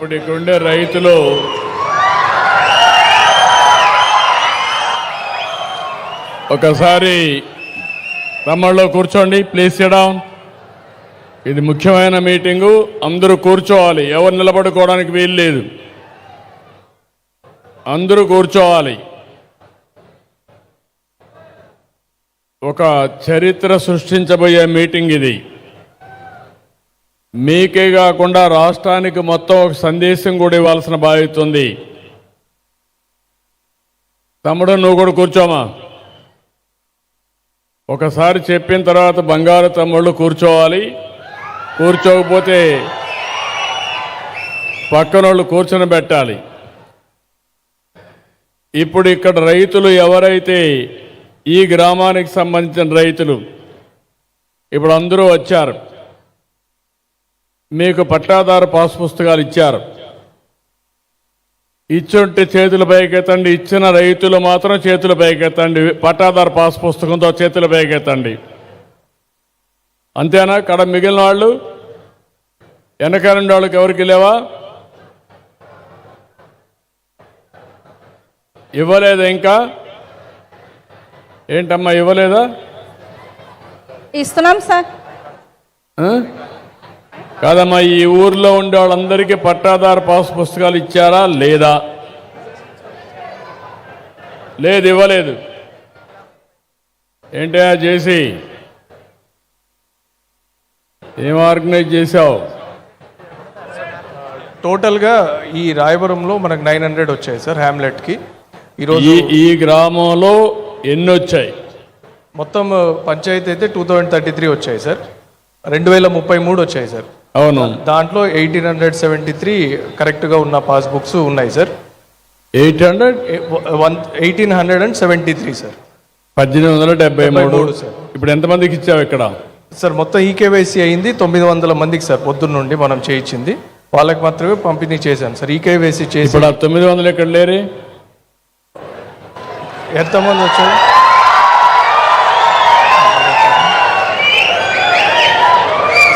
ఇప్పుడు ఇక్కడుండే రైతులు ఒకసారి తమ్మల్లో కూర్చోండి ప్లీజ్ సిడౌన్ ఇది ముఖ్యమైన మీటింగు అందరూ కూర్చోవాలి. ఎవరు నిలబడుకోవడానికి వీలు లేదు. అందరూ కూర్చోవాలి. ఒక చరిత్ర సృష్టించబోయే మీటింగ్ ఇది. మీకే కాకుండా రాష్ట్రానికి మొత్తం ఒక సందేశం కూడా ఇవ్వాల్సిన బాధ్యత ఉంది. తమ్ముడు నువ్వు కూడా కూర్చోమా? ఒకసారి చెప్పిన తర్వాత బంగారు తమ్ముళ్ళు కూర్చోవాలి. కూర్చోకపోతే పక్కనోళ్ళు కూర్చొని పెట్టాలి. ఇప్పుడు ఇక్కడ రైతులు ఎవరైతే ఈ గ్రామానికి సంబంధించిన రైతులు ఇప్పుడు అందరూ వచ్చారు. మీకు పట్టాదారు పాస్ పుస్తకాలు ఇచ్చారు. ఇచ్చుంటే చేతుల పైకెత్తండి. ఇచ్చిన రైతులు మాత్రం చేతుల పైకెత్తండి. పట్టాదారు పాస్ పుస్తకంతో చేతుల పైకెత్తండి. అంతేనా? కడ మిగిలిన వాళ్ళు? వెనకాలండి వాళ్ళకి ఎవరికి లేవా? ఇవ్వలేదా ఇంకా? ఏంటమ్మా ఇవ్వలేదా? ఇస్తున్నాం సార్. కాదమ్మా ఈ ఊర్లో ఉండే వాళ్ళందరికీ పట్టాదారు పాస్ పుస్తకాలు ఇచ్చారా? లేదా? లేదు ఇవ్వలేదు. ఏంటయ్యా చేసి ఏం ఆర్గనైజ్ చేసావు టోటల్గా ఈ రాయవరంలో మనకు నైన్ హండ్రెడ్ వచ్చాయి సార్ హ్యామ్లెట్కి ఈరోజు ఈ ఈ గ్రామంలో ఎన్ని వచ్చాయి? మొత్తం పంచాయతీ అయితే two thousand thirty three sir sir. రెండు వేల ముప్పై మూడు వచ్చాయి సార్. అవును. దాంట్లో ఎయిటీన్ హండ్రెడ్ సెవెంటీ త్రీ కరెక్ట్గా ఉన్న పాస్బుక్స్ ఉన్నాయి sir. Eight hundred? One eighteen hundred and seventy three sir. పద్దెనిమిది వందల డెబ్బై మూడు. సార్. ఇప్పుడు ఎంతమందికి ఇచ్చావు ఇక్కడ? సార్ మొత్తం ఈకేవైసీ అయింది తొమ్మిది వందల మందికి సార్ పొద్దున్న నుండి మనం చేయించింది. వాళ్ళకి మాత్రమే పంపిణీ చేశాను సార్. ఈకేవైసీ చేసి తొమ్మిది వందలు ఇక్కడ లేరే? ఎంతమంది వచ్చారు?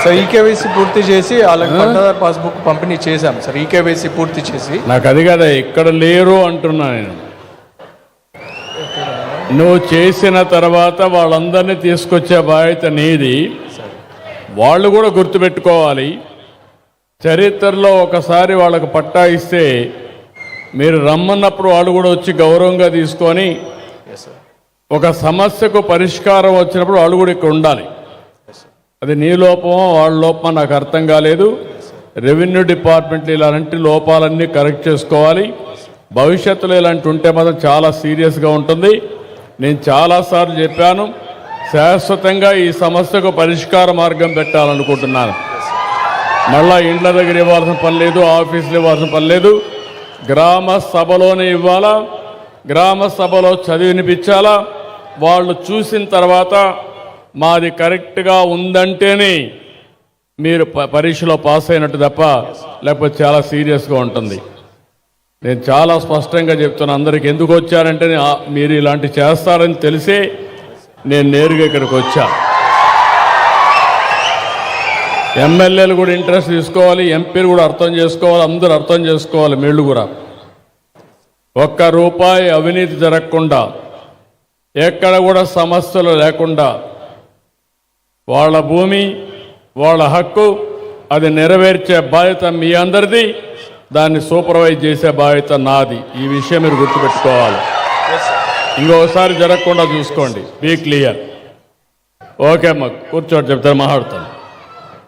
సార్ ఈకేవైసీ పూర్తి చేసి వాళ్ళకి పట్టాదారు పాస్బుక్ పంపిణీ చేశాం సార్. ఈకేవైసీ పూర్తి చేసి. నాకు అది కదా ఇక్కడ లేరు అంటున్నా నేను. నువ్వు చేసిన తర్వాత వాళ్ళందరినీ తీసుకొచ్చే బాధ్యత నీది. వాళ్ళు కూడా గుర్తుపెట్టుకోవాలి. చరిత్రలో ఒకసారి వాళ్ళకు పట్టా ఇస్తే మీరు రమ్మన్నప్పుడు వాళ్ళు కూడా వచ్చి గౌరవంగా తీసుకొని ఒక సమస్యకు పరిష్కారం వచ్చినప్పుడు వాళ్ళు కూడా ఇక్కడ ఉండాలి. అది నీ లోపమో వాళ్ళ లోపమో నాకు అర్థం కాలేదు. రెవెన్యూ డిపార్ట్మెంట్లు ఇలాంటి లోపాలన్నీ కరెక్ట్ చేసుకోవాలి. భవిష్యత్తులో ఇలాంటి ఉంటే మాత్రం చాలా సీరియస్గా ఉంటుంది. నేను చాలాసార్లు చెప్పాను శాశ్వతంగా ఈ సమస్యకు పరిష్కార మార్గం పెట్టాలనుకుంటున్నాను. మళ్ళా ఇండ్ల దగ్గర ఇవ్వాల్సిన పని లేదు ఆఫీసులు ఇవ్వాల్సిన పని లేదు. గ్రామ సభలోనే ఇవ్వాలా? గ్రామ సభలో చదివినిపించాలా? వాళ్ళు చూసిన తర్వాత మాది కరెక్ట్గా ఉందంటేనే మీరు ప- పరీక్షలో పాస్ అయినట్టు తప్ప లేకపోతే చాలా సీరియస్గా ఉంటుంది. నేను చాలా స్పష్టంగా చెప్తున్నా అందరికి ఎందుకు వచ్చారంటే మీరు ఇలాంటి చేస్తారని తెలిసే నేను నేరుగా ఇక్కడికి వచ్చా. ఎమ్మెల్యేలు కూడా ఇంట్రెస్ట్ తీసుకోవాలి ఎంపీలు కూడా అర్థం చేసుకోవాలి అందరూ అర్థం చేసుకోవాలి వీళ్ళు కూడా. ఒక్క రూపాయి అవినీతి జరగకుండా ఎక్కడ కూడా సమస్యలు లేకుండా వాళ్ళ భూమి వాళ్ళ హక్కు అది నెరవేర్చే బాధ్యత మీ అందరిది. దాన్ని సూపర్వైజ్ చేసే బాధ్యత నాది. ఈ విషయం మీరు గుర్తుపెట్టుకోవాలి. ఇంకోసారి జరగకుండా చూసుకోండి. బీ క్లియర్ ఓకే అమ్మా కూర్చోటి చెప్తాను మాట్లాడతాను.